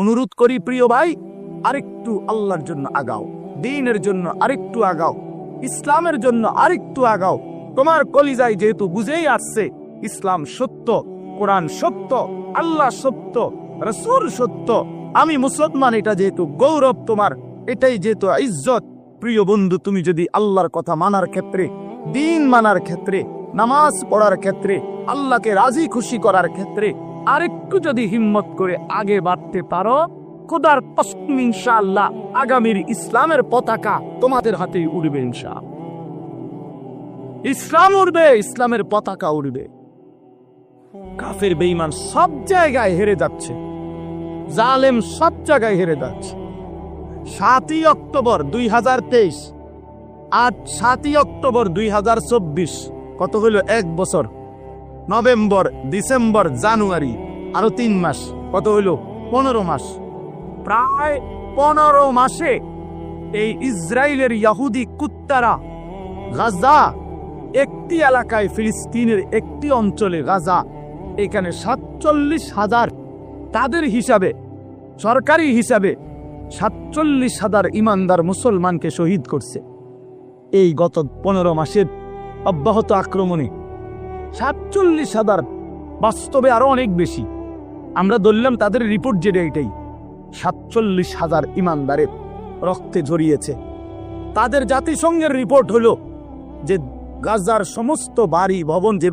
অনুরোধ করি, প্রিয় ভাই, আরেকটু আল্লাহর জন্য আগাও, দিনের জন্য আরেকটু আগাও, ইসলামের জন্য আরেকটু আগাও। তোমার কলিজায় যেহেতু বুঝেই আসছে, ইসলাম সত্য, কোরআন সত্য, আল্লাহ সত্য, রসুল সত্য, আমি মুসলমান, এটা যেহেতু গৌরব তোমার, এটাই যেহেতু ইজ্জত। প্রিয় বন্ধু, তুমি যদি আল্লাহর কথা মানার ক্ষেত্রে, দিন মানার ক্ষেত্রে, নামাজ পড়ার ক্ষেত্রে, আল্লাহকে রাজি খুশি করার ক্ষেত্রে আরেকটু যদি হিম্মত করে আগে বাড়তে পারো, খোদার কসম ইনশাআল্লাহ আগামীর ইসলামের পতাকা তোমাদের হাতেই উড়বে ইনশা ইসলাম উড়বে, ইসলামের পতাকা উড়বে। কাফের, বেঈমান সব জায়গায় হেরে যাচ্ছে। জালেম সব জায়গায় হেরে যাচ্ছে। সাতই অক্টোবর দুই হাজার তেইশ আট সাতই অক্টোবর দুই হাজার চব্বিশ, কত হইল এক বছর? নভেম্বর, ডিসেম্বর, জানুয়ারি, আরও তিন মাস। কত হইল? পনেরো মাস। প্রায় পনেরো মাসে এই ইসরায়েলের ইয়াহুদি কুত্তারা গাজা, একটি এলাকায় ফিলিস্তিনের একটি অঞ্চলে গাজা, এখানে সাতচল্লিশ হাজার তাদের হিসাবে, সরকারি হিসাবে সাতচল্লিশ হাজার ইমানদার মুসলমানকে শহীদ করছে। এই গত পনেরো মাসের অব্যাহত আক্রমণে সাতচল্লিশ হাজার। বাস্তবে আরও অনেক বেশি। আমরা ধরলাম তাদের রিপোর্ট যেটা এটাই সাতচল্লিশ হাজার ইমানদারের রক্তে জড়িয়েছে তাদের জাতিসংঘের রিপোর্ট হলো যে গাজার সমস্ত বাড়ি, ভবন যে